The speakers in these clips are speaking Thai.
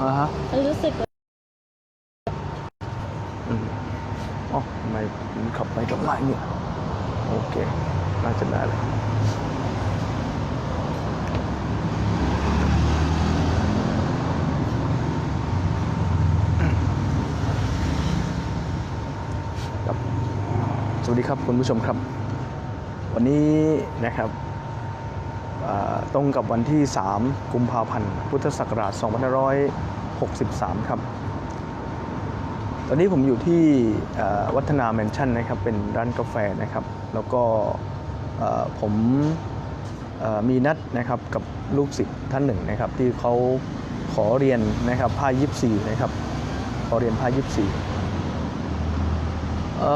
อ่าฮะรู้สึกว่าอืมอ๋อทำไมผมขับไปกับไม้เนี่ย โอเค น่าจะได้เลยครับ สวัสดีครับคุณผู้ชมครับ วันนี้นะครับอ่า ตรงกับวันที่ 3 กุมภาพันธ์ พุทธศักราช 2563 ครับ ตอนนี้ผมอยู่ที่วัฒนาแมนชั่นนะครับ เป็นร้านกาแฟนะครับ แล้วก็ผมมีนัดนะครับกับลูกศิษย์ท่านหนึ่งนะครับ ที่เขาขอเรียนนะครับผ้ายิปซีนะครับ ขอเรียนผ้ายิปซีเอ่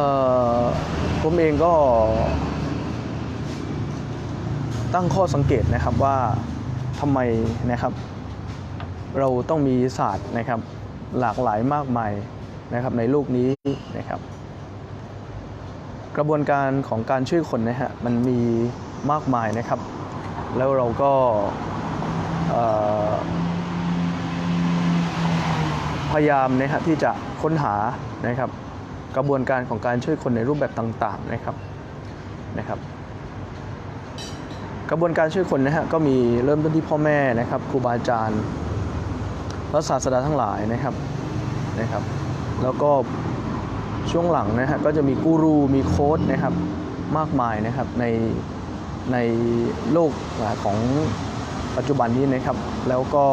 ผมเองก็ ตั้งข้อสังเกตนะครับว่าทำไมนะครับเราต้องมีศาสตร์นะครับหลากหลายมากมายนะครับในโลกนี้นะครับ กระบวนการของการช่วยคนนะฮะมันมีมากมายนะครับ แล้วเราก็พยายามนะฮะที่จะค้นหานะครับ กระบวนการของการช่วยคนในรูปแบบต่าง ๆนะครับนะครับ กระบวนการช่วยคนนะฮะก็มีเริ่มต้นที่พ่อแม่นะครับครูบาอาจารย์พระศาสดาทั้งหลายนะครับนะครับ แล้วก็ช่วงหลังนะฮะก็จะมีกูรูมีโค้ดนะครับมากมายนะครับในในโลกของปัจจุบันนี้นะครับ แล้วก็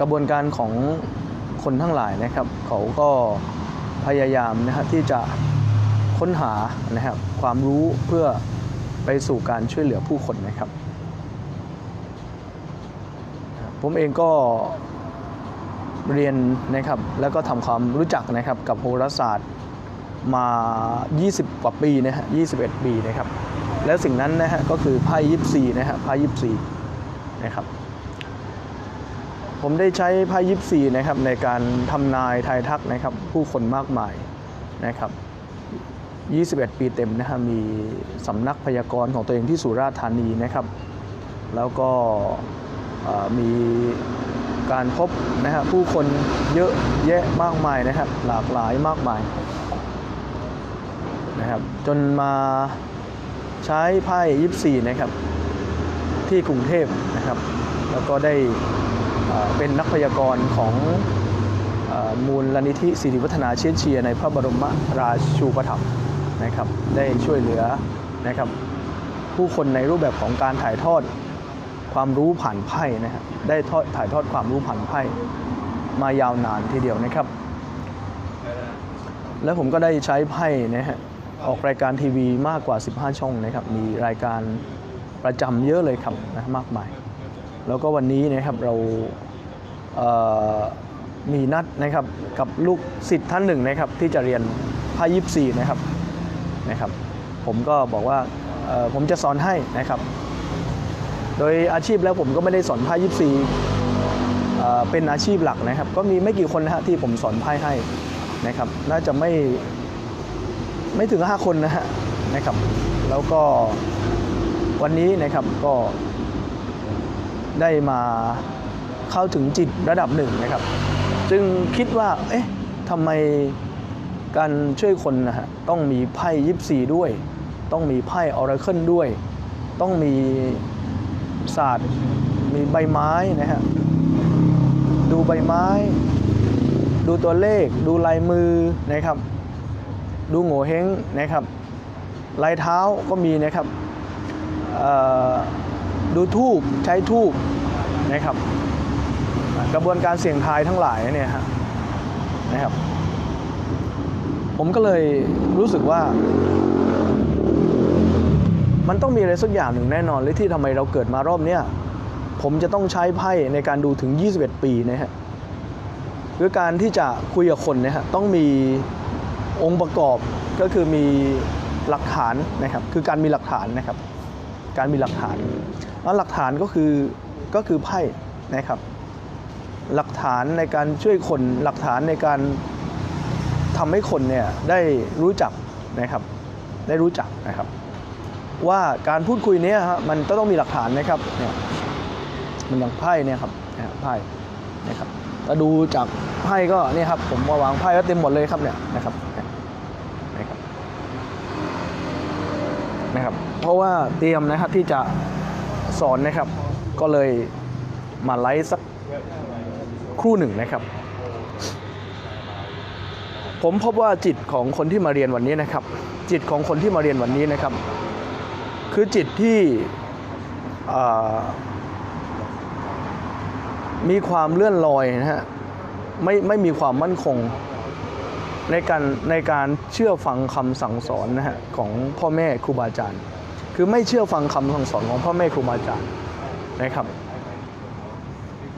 กระบวนการของคนทั้งหลายนะครับ เขาก็พยายามนะฮะที่จะค้นหานะครับความรู้เพื่อ ไปสู่การช่วยเหลือผู้คนนะครับ ผมเองก็เรียนนะครับแล้วก็ทำความรู้จักนะครับกับโหราศาสตร์มา 20 กว่าปีนะฮะ 21 ปีนะครับ แล้วสิ่งนั้นนะฮะก็คือไพ่ยิปซีนะฮะไพ่ยิปซีนะครับ ผมได้ใช้ไพ่ยิปซีนะครับในการทำนายทายทักนะครับผู้คนมากมายนะครับ 21 ปีเต็มนะฮะมีสำนักพยากรณ์ของตัวเองที่สุราษฎร์ธานีนะครับ แล้วก็มีการพบนะฮะผู้คนเยอะแยะมากมายนะครับ หลากหลายมากมายนะครับ จนมาใช้ไพ่ยิปซีนะครับ ที่กรุงเทพนะครับ แล้วก็ได้เป็นนักพยากรณ์ของอมูลนิธิสิริวัฒนาเชียนเชียร์ในพระบรมราชูปถัมภ์ นะครับได้ช่วยเหลือนะครับผู้คนในรูปแบบของการถ่ายทอดความรู้ผ่านไพ่นะฮะได้ทอดถ่ายทอดความรู้ผ่านไพ่มายาวนานทีเดียวนะครับ แล้วผมก็ได้ใช้ไพ่นะฮะออกรายการทีวีมากกว่า 15 ช่องนะครับ มีรายการประจำเยอะเลยครับนะมากมาย แล้วก็วันนี้นะครับเราเมีนัดนะครับกับลูกศิษย์ท่านหนึ่งนะครับที่จะเรียนไพ่ยิปซีนะครับ นะครับ ผมก็บอกว่าผมจะสอนให้นะครับ โดยอาชีพแล้วผมก็ไม่ได้สอนไพ่ยิปซีเอ่เป็นอาชีพหลักนะครับ ก็มีไม่กี่คนนะฮะที่ผมสอนไพ่ให้นะครับ น่าจะไม่ไม่ถึง 5 คนนะฮะนะครับ แล้วก็วันนี้นะครับก็ได้มาเข้าถึงจิตระดับหนึ่งนะครับ จึงคิดว่า เอ๊ะทำไม การช่วยคนนะฮะต้องมีไพ่ยิปซีด้วย ต้องมีไพ่ออราเคิลด้วย ต้องมีศาสตร์มีใบไม้นะฮะดูใบไม้ ดูตัวเลข ดูลายมือนะครับ ดูโง่เฮงนะครับลายเท้าก็มีนะครับดูทูบใช้ทูบนะครับ กระบวนการเสี่ยงทายทั้งหลายเนี่ยฮะนะครับ ผมก็เลยรู้สึกว่า มันต้องมีอะไรสักอย่างหนึ่งแน่นอนเลยที่ทำไมเราเกิดมารอบเนี้ยผมจะต้องใช้ไพ่ในการดูถึง 21 ปีนะฮะคือการที่จะคุยกับคนนี่ยฮะต้องมีองค์ประกอบก็คือมีหลักฐานนะครับคือการมีหลักฐานนะครับ การมีหลักฐานแล้วหลักฐานก็คือก็คือไพ่นะครับ หลักฐานในการช่วยคนหลักฐานในการ ทำให้คนเนี่ยได้รู้จักนะครับได้รู้จักนะครับ ว่าการพูดคุยเนี้ยฮะมันต้องมีหลักฐานนะครับเนี่ยมันอย่างไพ่เนี่ยครับเนี่ยไพ่นะครับถ้าดูจากไพ่ก็เนี่ยครับผมมาวางไพ่ก็เต็มหมดเลยครับเนี่ยนะครับนะครับนะครับ เพราะว่าเตรียมนะครับที่จะสอนนะครับ ก็เลยมาไลฟ์สักครู่หนึ่งนะครับ ผมพบว่าจิตของคนที่มาเรียนวันนี้นะครับ จิตของคนที่มาเรียนวันนี้นะครับ คือจิตที่มีความเลื่อนลอยนะฮะไม่ไม่มีความมั่นคงในการในการเชื่อฟังคำสั่งสอนนะฮะของพ่อแม่ครูบาอาจารย์ คือไม่เชื่อฟังคำสั่งสอนของพ่อแม่ครูบาอาจารย์นะครับ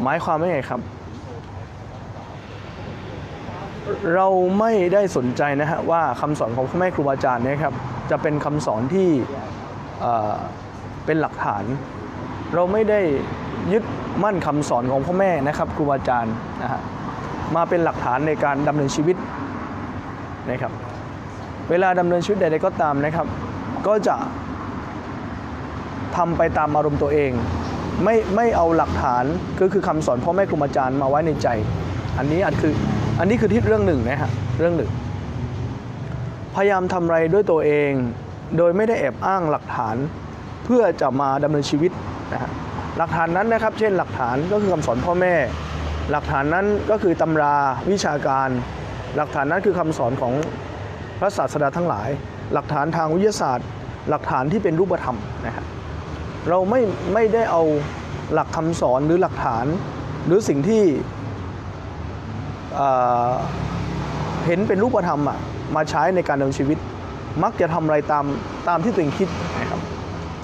หมายความว่าไงครับ เราไม่ได้สนใจนะฮะว่าคำสอนของพ่อแม่ครูบาอาจารย์เนี่ยครับจะเป็นคำสอนที่เป็นหลักฐาน เราไม่ได้ยึดมั่นคำสอนของพ่อแม่นะครับครูบาอาจารย์นะฮะมาเป็นหลักฐานในการดำเนินชีวิตนะครับ เวลาดำเนินชีวิตใดๆก็ตามนะครับ ก็จะทำไปตามอารมณ์ตัวเอง ไม่ไม่เอาหลักฐานก็คือคำสอนพ่อแม่ครูบาอาจารย์มาไว้ในใจ อันนี้อาจคือ อันนี้คือทิศเรื่องหนึ่งนะฮะเรื่องหนึ่ง พยายามทำอะไรด้วยตัวเอง โดยไม่ได้แอบอ้างหลักฐานเพื่อจะมาดำเนินชีวิตนะฮะหลักฐานนั้นนะครับ เช่นหลักฐานก็คือคำสอนพ่อแม่ หลักฐานนั้นก็คือตำราวิชาการ หลักฐานนั้นคือคำสอนของพระศาสดาทั้งหลาย หลักฐานทางวิทยาศาสตร์ หลักฐานที่เป็นรูปธรรมนะฮะเราไม่ไม่ได้เอาหลักคำสอนหรือหลักฐาน หรือสิ่งที่ เเห็นเป็นรูปธรรมอะมาใช้ในการดำเนินชีวิต มักจะทำอะไรตามตามที่ตัวเองคิดนะครับ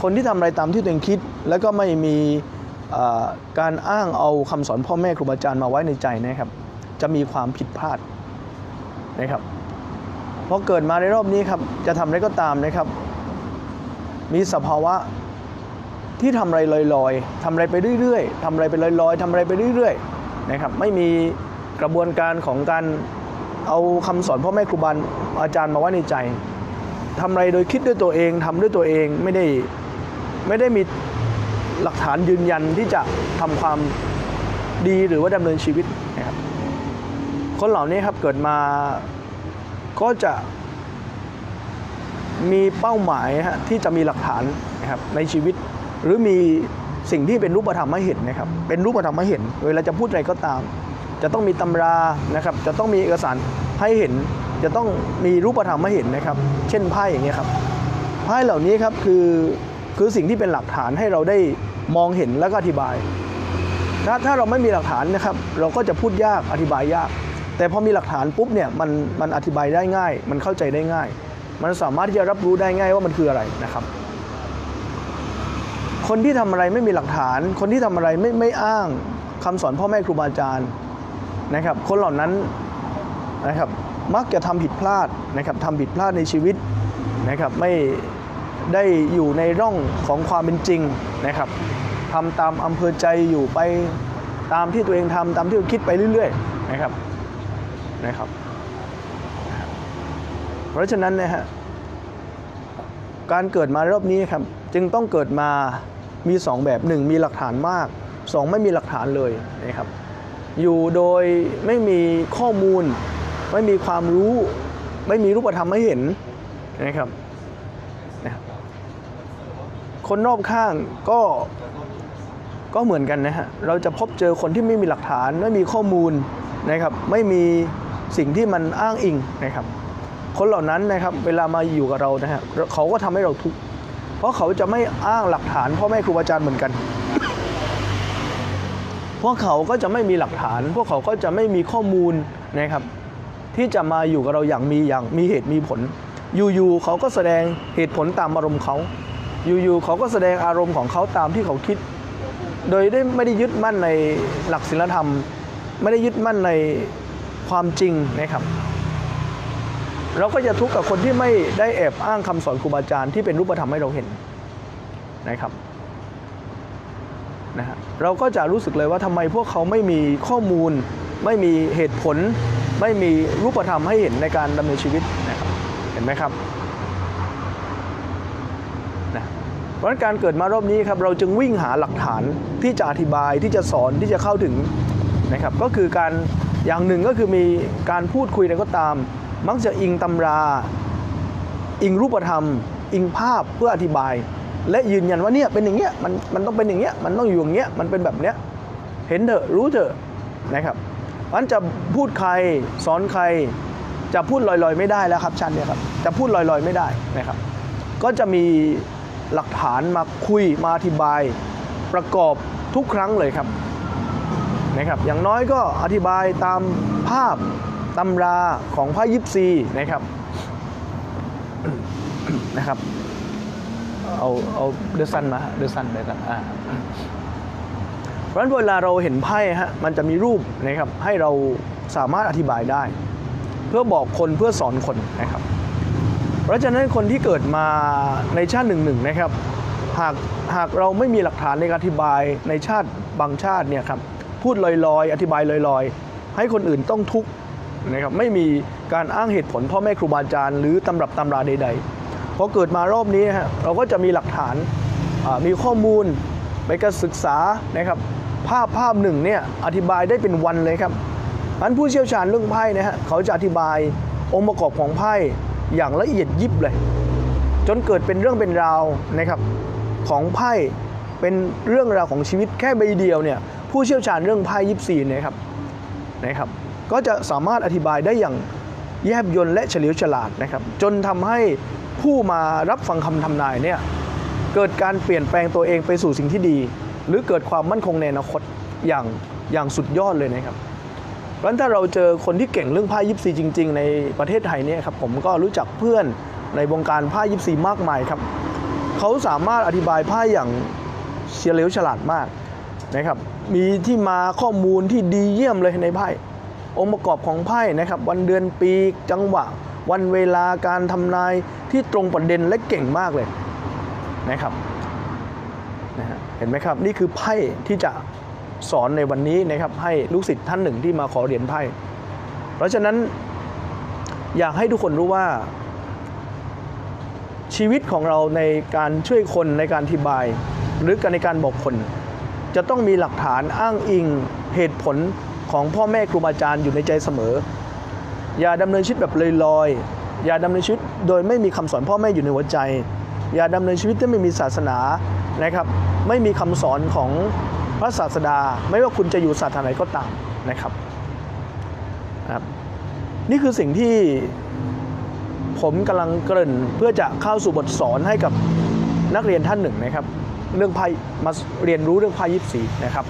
คนที่ทำอะไรตามที่ตัวเองคิด แล้วก็ไม่มีการอ้างเอาคำสอนพ่อแม่ครูบาอาจารย์มาไว้ในใจนะครับ จะมีความผิดพลาดนะครับพอเกิดมาในรอบนี้ครับจะทำอะไรก็ตามนะครับ มีสภาวะที่ทำอะไรลอยๆทำอะไรไปเรื่อยๆทำอะไรไปลอยๆทำอะไรไปเรื่อยๆนะครับไม่มี กระบวนการของการเอาคำสอนพ่อแม่ครูบาอาจารย์มาไว้ในใจทำอะไรโดยคิดด้วยตัวเองทำด้วยตัวเองไม่ได้ไม่ได้มีหลักฐานยืนยันที่จะทำความดีหรือว่าดำเนินชีวิตนะครับคนเหล่านี้ครับเกิดมาก็จะมีเป้าหมายฮะที่จะมีหลักฐานนะครับในชีวิต หรือมีสิ่งที่เป็นรูปธรรมให้เห็นนะครับเป็นรูปธรรมให้เห็น เวลาจะพูดอะไรก็ตาม จะต้องมีตำรานะครับ จะต้องมีเอกสารให้เห็น จะต้องมีรูปธรรมให้เห็นนะครับ เช่นไพ่อย่างเงี้ยครับไพ่เหล่านี้ครับคือคือสิ่งที่เป็นหลักฐานให้เราได้มองเห็นแล้วก็อธิบาย ถ้าถ้าเราไม่มีหลักฐานนะครับ เราก็จะพูดยากอธิบายยาก แต่พอมีหลักฐานปุ๊บเนี่ยมันมันอธิบายได้ง่าย มันเข้าใจได้ง่าย มันสามารถที่จะรับรู้ได้ง่ายว่ามันคืออะไรนะครับ คนที่ทำอะไรไม่มีหลักฐาน คนที่ทำอะไรไม่ไม่อ้างคำสอนพ่อแม่ครูบาอาจารย์ นะครับ คนเหล่านั้นนะครับมักจะทำผิดพลาดนะครับทำผิดพลาดในชีวิตนะครับไม่ได้อยู่ในร่องของความเป็นจริงนะครับทำตามอำเภอใจอยู่ไปตามที่ตัวเองทำตามที่ตัวคิดไปเรื่อยๆนะครับนะครับ เพราะฉะนั้นนะฮะการเกิดมารอบนี้ครับจึงต้องเกิดมามีสองแบบหนึ่งมีหลักฐานมากสองไม่มีหลักฐานเลยนะครับ อยู่โดยไม่มีข้อมูล ไม่มีความรู้ไม่มีรูปธรรมให้เห็นนะครับนะครับคนรอบข้างก็ก็เหมือนกันนะฮะเราจะพบเจอคนที่ไม่มีหลักฐาน ไม่มีข้อมูลนะครับ ไม่มีสิ่งที่มันอ้างอิงนะครับ คนเหล่านั้นนะครับเวลามาอยู่กับเรานะฮะเขาก็ทำให้เราทุกข์เพราะเขาจะไม่อ้างหลักฐานพ่อแม่ครูอาจารย์เหมือนกัน พวกเขาก็จะไม่มีหลักฐาน พวกเขาก็จะไม่มีข้อมูลนะครับ ที่จะมาอยู่กับเราอย่างมีอย่างมีเหตุมีผล อยู่ๆเขาก็แสดงเหตุผลตามอารมณ์เขาอยู่ๆเขาก็แสดงอารมณ์ของเขาตามที่เขาคิด โดยได้ไม่ได้ยึดมั่นในหลักศีลธรรม ไม่ได้ยึดมั่นในความจริงนะครับ เราก็จะทุกข์กับคนที่ไม่ได้แอบอ้างคำสอนครูบาอาจารย์ที่เป็นรูปธรรมให้เราเห็นนะครับ นะฮะเราก็จะรู้สึกเลยว่าทำไมพวกเขาไม่มีข้อมูล ไม่มีเหตุผล ไม่มีรูปธรรมให้เห็นในการดำเนินชีวิตนะครับเห็นไหมครับนะเพราะฉะนั้นการเกิดมารอบนี้ครับเราจึงวิ่งหาหลักฐานที่จะอธิบายที่จะสอนที่จะเข้าถึงนะครับก็คือการอย่างหนึ่งก็คือมีการพูดคุยอะไรก็ตาม มักจะอิงตำรา อิงรูปธรรม อิงภาพเพื่ออธิบาย และยืนยันว่าเนี่ยเป็นอย่างเงี้ยมันมันต้องเป็นอย่างเงี้ยมันต้องอยู่อย่างเงี้ยมันเป็นแบบเนี้ยเห็นเถอะรู้เถอะนะครับมันจะพูดใครสอนใคร จะพูดลอยๆไม่ได้แล้วครับชั้นเนี่ยครับจะพูดลอยๆไม่ได้นะครับ ก็จะมีหลักฐานมาคุยมาอธิบายประกอบทุกครั้งเลยครับนะครับ อย่างน้อยก็อธิบายตามภาพตำราของพระยิปซีนะครับนะครับ เอาเอาเดอซันมาฮะเดอซันเดอซันอ่าเพราะฉะนั้นเวลาเราเห็นไพ่ฮะมันจะมีรูปนะครับให้เราสามารถอธิบายได้ เพื่อบอกคนเพื่อสอนคนนะครับ เพราะฉะนั้นคนที่เกิดมาในชาติหนึ่งหนึ่งนะครับหากหากเราไม่มีหลักฐานในการอธิบายในชาติบางชาติเนี่ยครับพูดลอยๆ อธิบายลอยๆ ให้คนอื่นต้องทุกข์นะครับไม่มีการอ้างเหตุผลพ่อแม่ครูบาอาจารย์หรือตำรับตำราใด ๆ พอเกิดมารอบนี้ฮะเราก็จะมีหลักฐานมีข้อมูลไปการศึกษานะครับ ภาพภาพหนึ่งเนี่ยอธิบายได้เป็นวันเลยครับอันผู้เชี่ยวชาญเรื่องไพ่นะฮะเขาจะอธิบายองค์ประกอบของไพ่อย่างละเอียดยิบเลย จนเกิดเป็นเรื่องเป็นราวนะครับของไพ่เป็นเรื่องราวของชีวิตแค่ใบเดียวเนี่ยผู้เชี่ยวชาญเรื่องไพ่ยิปซีนะครับนะครับ ก็จะสามารถอธิบายได้อย่างแยบยลและเฉลียวฉลาดนะครับ จนทำให้ ผู้มารับฟังคำทำนายเนี่ยเกิดการเปลี่ยนแปลงตัวเองไปสู่สิ่งที่ดี หรือเกิดความมั่นคงในอนาคตอย่างอย่างสุดยอดเลยนะครับเพราะฉะนั้นถ้าเราเจอคนที่เก่งเรื่องผ้ายิปซีจริง ๆ ในประเทศไทยเนี่ยครับผมก็รู้จักเพื่อนในวงการผ้ายิปซีมากมายครับเขาสามารถอธิบายผ้าอย่างเฉลียวฉลาดมากนะครับมีที่มาข้อมูลที่ดีเยี่ยมเลยในไพ่องค์ประกอบของไพ่นะครับ วันเดือนปีจังหวะ วันเวลาการทำนายที่ตรงประเด็นและเก่งมากเลยนะครับนะฮะเห็นไหมครับ นี่คือไพ่ที่จะสอนในวันนี้นะครับให้ลูกศิษย์ท่านหนึ่งที่มาขอเรียญไพ่ เพราะฉะนั้นอยากให้ทุกคนรู้ว่า ชีวิตของเราในการช่วยคนในการอธิบาย หรือการในการบอกคน จะต้องมีหลักฐานอ้างอิงเหตุผลของพ่อแม่ครูบาอาจารย์อยู่ในใจเสมอ อย่าดำเนินชีวิตแบบลอยๆ อย่าดำเนินชีวิตโดยไม่มีคำสอนพ่อแม่อยู่ในหัวใจ อย่าดำเนินชีวิตที่ไม่มีศาสนานะครับ ไม่มีคำสอนของพระศาสดา ไม่ว่าคุณจะอยู่ศาสนาไหนก็ตามนะครับนะครับ นี่คือสิ่งที่ผมกำลังเกริ่นเพื่อจะเข้าสู่บทสอนให้กับนักเรียนท่านหนึ่งนะครับ เรื่องไพ่มาเรียนรู้เรื่องไพ่ยิปซีนะครับ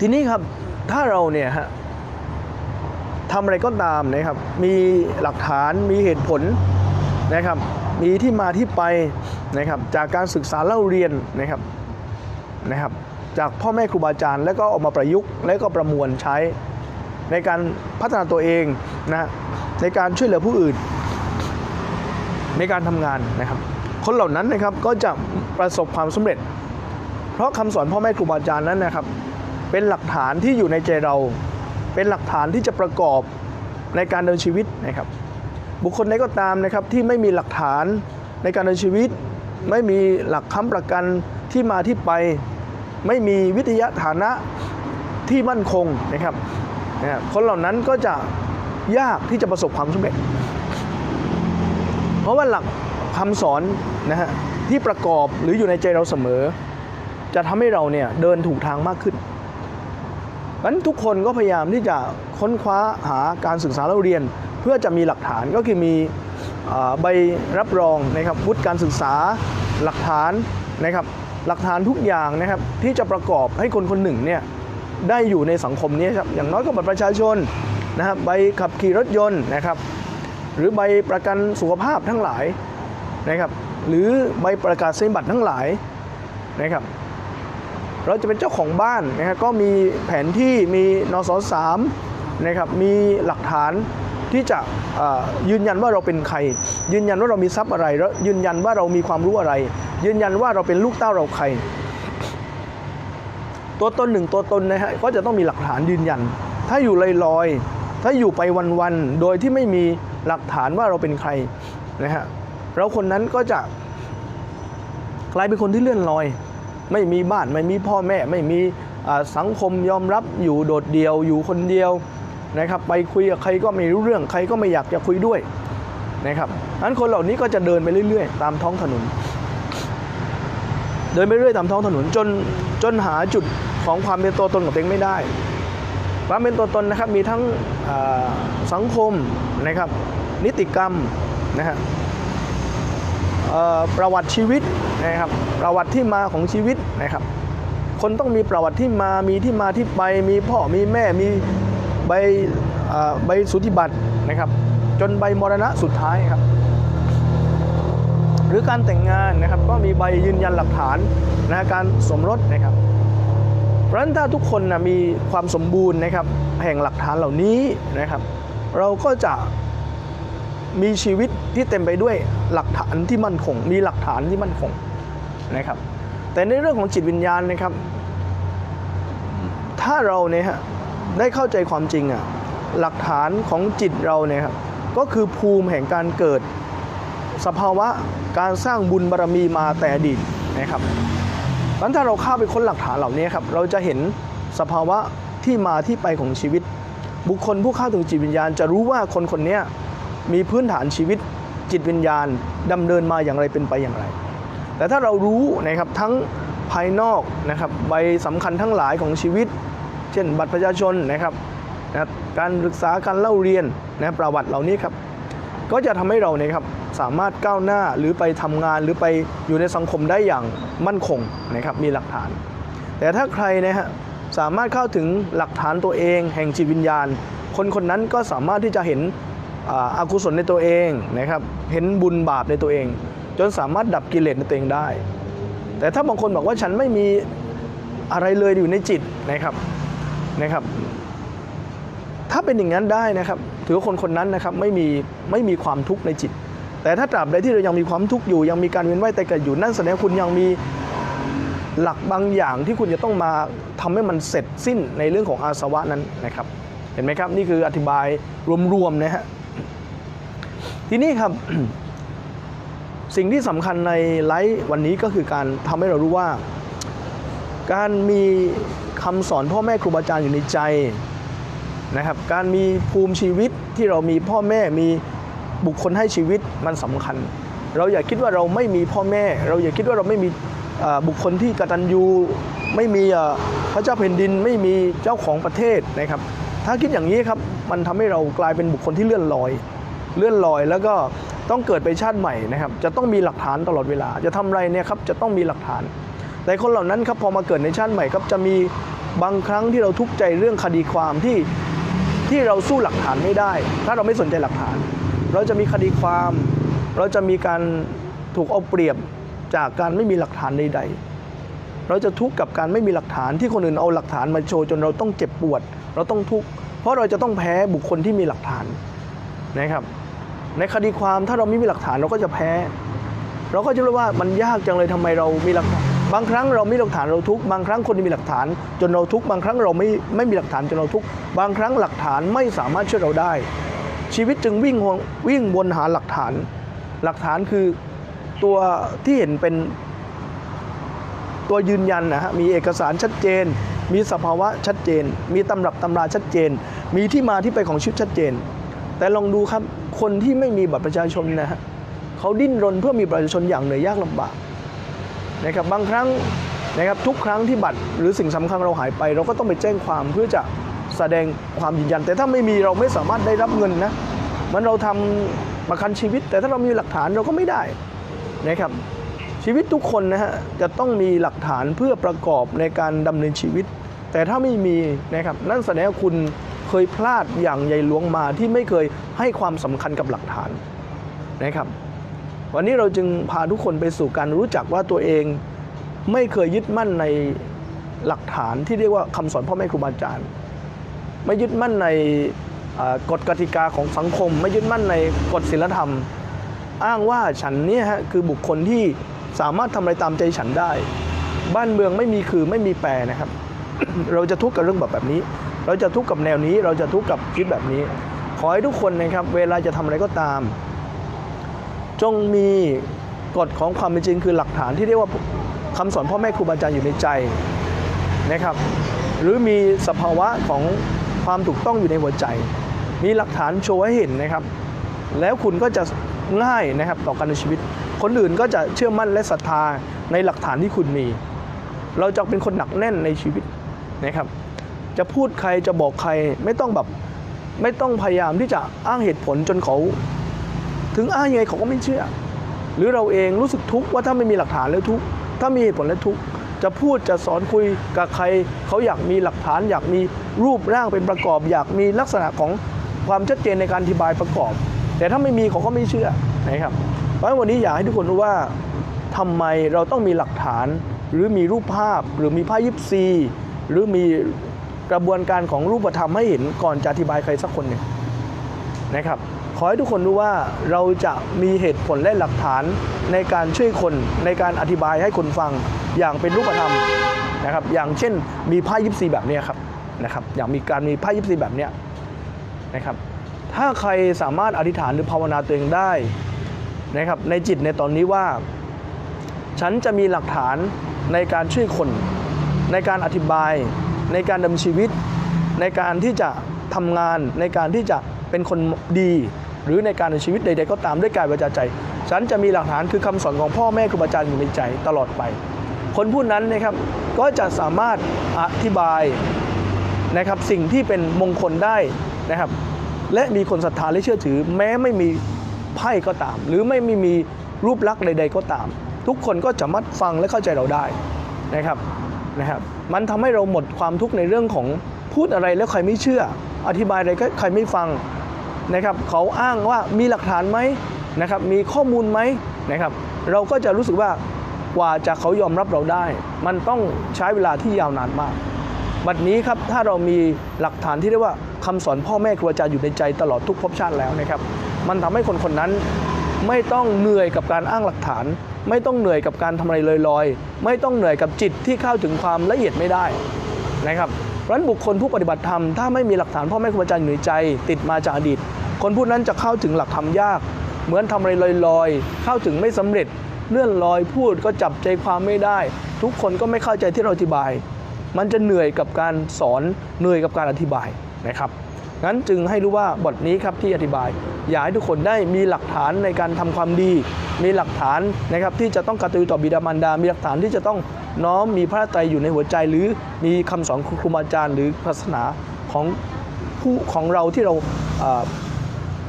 ทีนี้ครับถ้าเราเนี่ยฮะ ทำอะไรก็ตามนะครับ มีหลักฐานมีเหตุผลนะครับ มีที่มาที่ไปนะครับ จากการศึกษาเล่าเรียนนะครับนะครับ จากพ่อแม่ครูบาอาจารย์ แล้วก็ออกมาประยุกต์ แล้วก็ประมวลใช้ ในการพัฒนาตัวเองนะในการช่วยเหลือผู้อื่น ในการทำงานนะครับ คนเหล่านั้นนะครับก็จะประสบความสำเร็จ เพราะคำสอนพ่อแม่ครูบาอาจารย์นั้นนะครับ เป็นหลักฐานที่อยู่ในใจเรา เป็นหลักฐานที่จะประกอบในการเดินชีวิตนะครับ บุคคลใดก็ตามนะครับที่ไม่มีหลักฐานในการเนินชีวิต ไม่มีหลักค้ำประกันที่มาที่ไป ไม่มีวิทยาฐานะที่มั่นคงนะครับนะคนเหล่านั้นก็จะยากที่จะประสบความสำเร็จ เพราะว่าหลักคำสอนนะฮะที่ประกอบหรืออยู่ในใจเราเสมอ จะทำให้เราเนี่ยเดินถูกทางมากขึ้น นั้นทุกคนก็พยายามที่จะค้นคว้าหาการศึกษาเล่าเรียน เพื่อจะมีหลักฐานก็คือมีใบรับรองนะครับวุฒิการศึกษาหลักฐานนะครับหลักฐานทุกอย่างนะครับที่จะประกอบให้คนคนหนึ่งเนี่ยได้อยู่ในสังคมนี้ครับอย่างน้อยก็บัตรประชาชนนะครับใบขับขี่รถยนต์นะครับ หรือใบประกันสุขภาพทั้งหลายนะครับหรือใบประกาศนียบัตรทั้งหลายนะครับ เราจะเป็นเจ้าของบ้านนะครับก็มีแผนที่มีนสสามนะครับมีหลักฐานที่จะยืนยันว่าเราเป็นใคร ยืนยันว่าเรามีทรัพย์อะไรแล้วยืนยันว่าเรามีความรู้อะไร ยืนยันว่าเราเป็นลูกเต้าเราใคร ตัวตนหนึ่งตัวตนนะฮะก็จะต้องมีหลักฐานยืนยัน ถ้าอยู่ลอยๆถ้าอยู่ไปวันๆโดยที่ไม่มีหลักฐานว่าเราเป็นใครนะฮะเราคนนั้นก็จะกลายเป็นคนที่เลื่อนลอย ไม่มีบ้านไม่มีพ่อแม่ ไม่มีสังคมยอมรับอยู่โดดเดี่ยวอยู่คนเดียวนะครับไปคุยกับใครก็ไม่รู้เรื่องใครก็ไม่อยากจะคุยด้วยนะครับนั้นคนเหล่านี้ก็จะเดินไปเรื่อยๆ ตามท้องถนน เดินไปเรื่อยตามท้องถนนจนจนหาจุดของความเป็นตัวตนของตัวเองไม่ได้ ความเป็นตัวตนนะครับมีทั้งสังคมนะครับนิติกรรมนะฮะประวัติชีวิต นะครับประวัติที่มาของชีวิตนะครับ คนต้องมีประวัติที่มามีที่มาที่ไป มีพ่อมีแม่มีใบใบสุทธิบัตรนะครับ จนใบมรณะสุดท้ายครับ หรือการแต่งงานนะครับ ก็มีใบยืนยันหลักฐานนะการสมรสนะครับ เพราะฉะนั้นถ้าทุกคนนะมีความสมบูรณ์นะครับ แห่งหลักฐานเหล่านี้นะครับ เราก็จะมีชีวิตที่เต็มไปด้วยหลักฐานที่มั่นคง มีหลักฐานที่มั่นคง นะครับ แต่ในเรื่องของจิตวิญญาณนะครับ ถ้าเราเนี่ยฮะได้เข้าใจความจริงอะหลักฐานของจิตเราเนี่ยครับก็คือภูมิแห่งการเกิด สภาวะการสร้างบุญบารมีมาแต่อดีตนะครับนั้นถ้าเราเข้าไปค้นหลักฐานเหล่านี้ครับเราจะเห็นสภาวะที่มาที่ไปของชีวิต บุคคลผู้เข้าถึงจิตวิญญาณ จะรู้ว่าคนคนนี้มีพื้นฐานชีวิตจิตวิญญาณดำเนินมาอย่างไรเป็นไปอย่างไร แต่ถ้าเรารู้นะครับทั้งภายนอกนะครับใบสำคัญทั้งหลายของชีวิต เช่นบัตรประชาชนนะครับนะการศึกษาการเล่าเรียนนะประวัติเหล่านี้ครับก็จะทำให้เราเนี่ยครับสามารถก้าวหน้าหรือไปทำงานหรือไปอยู่ในสังคมได้อย่างมั่นคงนะครับมีหลักฐาน แต่ถ้าใครนะฮะสามารถเข้าถึงหลักฐานตัวเอง แห่งจิตวิญญาณ คนคนนั้นก็สามารถที่จะเห็นอาอากุศลในตัวเองนะครับเห็นบุญบาปในตัวเอง จนสามารถดับกิเลสในตัวเองได้ แต่ถ้าบางคนบอกว่าฉันไม่มีอะไรเลยอยู่ในจิตนะครับนะครับ ถ้าเป็นอย่างนั้นได้นะครับ ถือว่าคนคนนั้นนะครับไม่มีไม่มีความทุกข์ในจิต แต่ถ้าตราบใดที่เรายังมีความทุกข์อยู่ยังมีการเวียนว่ายแต่เกิดอยู่นั่นแสดงคุณยังมีหลักบางอย่างที่คุณจะต้องมาทำให้มันเสร็จสิ้นในเรื่องของอาสวะนั้นนะครับ เห็นไหมครับ นี่คืออธิบายรวมๆนะฮะทีนี้ครับ สิ่งที่สำคัญในไลฟ์วันนี้ก็คือการทำให้เรารู้ว่า การมีคำสอนพ่อแม่ครูบาอาจารย์อยู่ในใจนะครับ การมีภูมิชีวิตที่เรามีพ่อแม่มีบุคคลให้ชีวิตมันสำคัญ เราอย่าคิดว่าเราไม่มีพ่อแม่ เราอย่าคิดว่าเราไม่มีบุคคลที่กตัญญูไม่มีพระเจ้าแผ่นดินไม่มีเจ้าของประเทศนะครับ ถ้าคิดอย่างนี้ครับมันทำให้เรากลายเป็นบุคคลที่เลื่อนลอย เลื่อนลอยแล้วก็ ต้องเกิดไปชาติใหม่นะครับจะต้องมีหลักฐานตลอดเวลา จะทำอะไรเนี่ยครับจะต้องมีหลักฐานแต่คนเหล่านั้นครับพอมาเกิดในชาติใหม่ครับจะมีบางครั้งที่เราทุกข์ใจเรื่องคดีความที่ที่เราสู้หลักฐานไม่ได้ ถ้าเราไม่สนใจหลักฐาน เราจะมีคดีความ เราจะมีการถูกเอาเปรียบจากการไม่มีหลักฐานใด ๆ เราจะทุกข์กับการไม่มีหลักฐานที่คนอื่นเอาหลักฐานมาโชว์จนเราต้องเจ็บปวด เราต้องทุกข์เพราะเราจะต้องแพ้บุคคลที่มีหลักฐานนะครับ ในคดีความถ้าเราไม่มีหลักฐานเราก็จะแพ้ เราก็จะรู้ว่ามันยากจังเลยทำไมเรามีหลักฐานบางครั้งเรามีหลักฐานเราทุกบางครั้งคนที่มีหลักฐาน จนเราทุกบางครั้งเราไม่ไม่มีหลักฐานจนเราทุกบางครั้งหลักฐานไม่สามารถช่วยเราได้ ชีวิตจึงวิ่งวนวิ่งวนหาหลักฐาน หลักฐานคือตัวที่เห็นเป็นตัวยืนยันนะฮะมีเอกสารชัดเจน มีสภาวะชัดเจน มีตำรับตำราชัดเจน มีที่มาที่ไปของชีวิตชัดเจน แต่ลองดูครับคนที่ไม่มีบัตรประชาชนนะฮะเขาดิ้นรนเพื่อมีประชาชนอย่างเหนื่อยยากลำบากนะครับบางครั้งนะครับทุกครั้งที่บัตรหรือสิ่งสำคัญเราหายไป เราก็ต้องไปแจ้งความเพื่อจะแสดงความยืนยัน แต่ถ้าไม่มีเราไม่สามารถได้รับเงินนะมันเราทำประกันชีวิต แต่ถ้าเรามีหลักฐานเราก็ไม่ได้นะครับชีวิตทุกคนนะฮะจะต้องมีหลักฐานเพื่อประกอบในการดำเนินชีวิต แต่ถ้าไม่มีนะครับนั่นแสดงว่าคุณ เคยพลาดอย่างใหญ่หลวงมาที่ไม่เคยให้ความสำคัญกับหลักฐานนะครับ วันนี้เราจึงพาทุกคนไปสู่การรู้จักว่าตัวเองไม่เคยยึดมั่นในหลักฐานที่เรียกว่าคำสอนพ่อแม่ครูบาอาจารย์ ไม่ยึดมั่นในกฎกติกาของสังคม ไม่ยึดมั่นในกฎศีลธรรม อ้างว่าฉันเนี่ยฮะคือบุคคลที่สามารถทำอะไรตามใจฉันได้ บ้านเมืองไม่มีคือไม่มีแปรนะครับ เราจะทุกข์กับเรื่องแบบแบบนี้ เราจะทุกข์กับแนวนี้ เราจะทุกข์กับชีวิตแบบนี้ ขอให้ทุกคนนะครับ เวลาจะทำอะไรก็ตาม จงมีกฎของความเป็นจริงคือหลักฐานที่เรียกว่าคคำสอนพ่อแม่ครูบาอาจารย์อยู่ในใจนะครับ หรือมีสภาวะของความถูกต้องอยู่ในหัวใจ มีหลักฐานโชว์ให้เห็นนะครับ แล้วคุณก็จะง่ายนะครับต่อการในชีวิต คนอื่นก็จะเชื่อมั่นและศรัทธาในหลักฐานที่คุณมี เราจะเป็นคนหนักแน่นในชีวิตนะครับ จะพูดใครจะบอกใครไม่ต้องแบบไม่ต้องพยายามที่จะอ้างเหตุผลจนเขา ถึงอ้างยังไงเขาก็ไม่เชื่อ หรือเราเองรู้สึกทุกข์ว่าถ้าไม่มีหลักฐานแล้วทุกข์ถ้ามีเหตุผลแล้วทุกข์จะพูดจะสอนคุยกับใคร เขาอยากมีหลักฐาน อยากมีรูปร่างเป็นประกอบ อยากมีลักษณะของความชัดเจนในการอธิบายประกอบ แต่ถ้าไม่มีเขาก็ไม่เชื่อนะครับเพราะวันนี้อยากให้ทุกคนรู้ว่าทำไมเราต้องมีหลักฐาน หรือมีรูปภาพหรือมีภาพยิปซีหรือมี กระบวนการของรูปธรรมให้เห็นก่อนจะอธิบายใครสักคนหนึ่งนะครับขอให้ทุกคนรู้ว่าเราจะมีเหตุผลและหลักฐานในการช่วยคนในการอธิบายให้คนฟังอย่างเป็นรูปธรรมนะครับ อย่างเช่นมีไพ่ยิปซีแบบนี้ครับนะครับ อย่างมีการมีไพ่ยิปซีแบบนี้นะครับ ถ้าใครสามารถอธิษฐานหรือภาวนาตัวเองได้นะครับ ในจิตในตอนนี้ว่า ฉันจะมีหลักฐานในการช่วยคนในการอธิบาย ในการดำเนินชีวิต ในการที่จะทำงานในการที่จะเป็นคนดี หรือในการในชีวิตใดๆก็ตามด้วยกายวาจาใจ ฉันจะมีหลักฐานคือคำสอนของพ่อแม่ครูบาอาจารย์อยู่ในใจตลอดไป คนผู้นั้นนะครับก็จะสามารถอธิบายนะครับสิ่งที่เป็นมงคลได้นะครับและมีคนศรัทธาและเชื่อถือ แม้ไม่มีไพ่ก็ตาม หรือไม่ม่มีรูปลักษณ์ใด ๆ ก็ตาม ทุกคนก็จะมัดฟังและเข้าใจเราได้นะครับ นะครับมันทำให้เราหมดความทุกข์ในเรื่องของพูดอะไรแล้วใครไม่เชื่อ อธิบายอะไรก็ใครไม่ฟังนะครับเขาอ้างว่ามีหลักฐานไหมนะครับมีข้อมูลไหมนะครับเราก็จะรู้สึกว่ากว่าจะเขายอมรับเราได้ มันต้องใช้เวลาที่ยาวนานมาก บัดนี้ครับถ้าเรามีหลักฐานที่เรียกว่าคำสอนพ่อแม่ครูอาจารย์อยู่ในใจตลอดทุกภพชาติแล้วนะครับ มันทำให้คนคนนั้น ไม่ต้องเหนื่อยกับการอ้างหลักฐาน ไม่ต้องเหนื่อยกับการทำอะไรลอยๆ ไม่ต้องเหนื่อยกับจิตที่เข้าถึงความละเอียดไม่ได้นะครับเพราะนั้นบุคคลผู้ปฏิบัติธรรมถ้าไม่มีหลักฐานพ่อแม่ครูอาจารย์อยู่ในใจติดมาจากอดีต คนผู้นั้นจะเข้าถึงหลักธรรมยาก เหมือนทำอะไรลอยๆ เข้าถึงไม่สำเร็จเลื่อนลอยพูดก็จับใจความไม่ได้ ทุกคนก็ไม่เข้าใจที่เราอธิบาย มันจะเหนื่อยกับการสอนเหนื่อยกับการอธิบายนะครับ งั้นจึงให้รู้ว่าบทนี้ครับที่อธิบาย อยากให้ทุกคนได้มีหลักฐานในการทำความดี มีหลักฐานนะครับที่จะต้องกตัญญูต่อบิดามารดา มีหลักฐานที่จะต้องน้อมมีพระไตรอยู่ในหัวใจ หรือมีคำสอนครูบาอาจารย์ หรือศาสนาของผู้ของเราที่เรา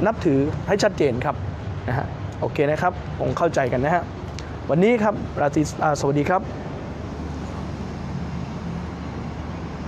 นับถือให้ชัดเจนครับนะฮะโอเคนะครับผมเข้าใจกันนะฮะวันนี้ครับราตรีสวัสดีครับ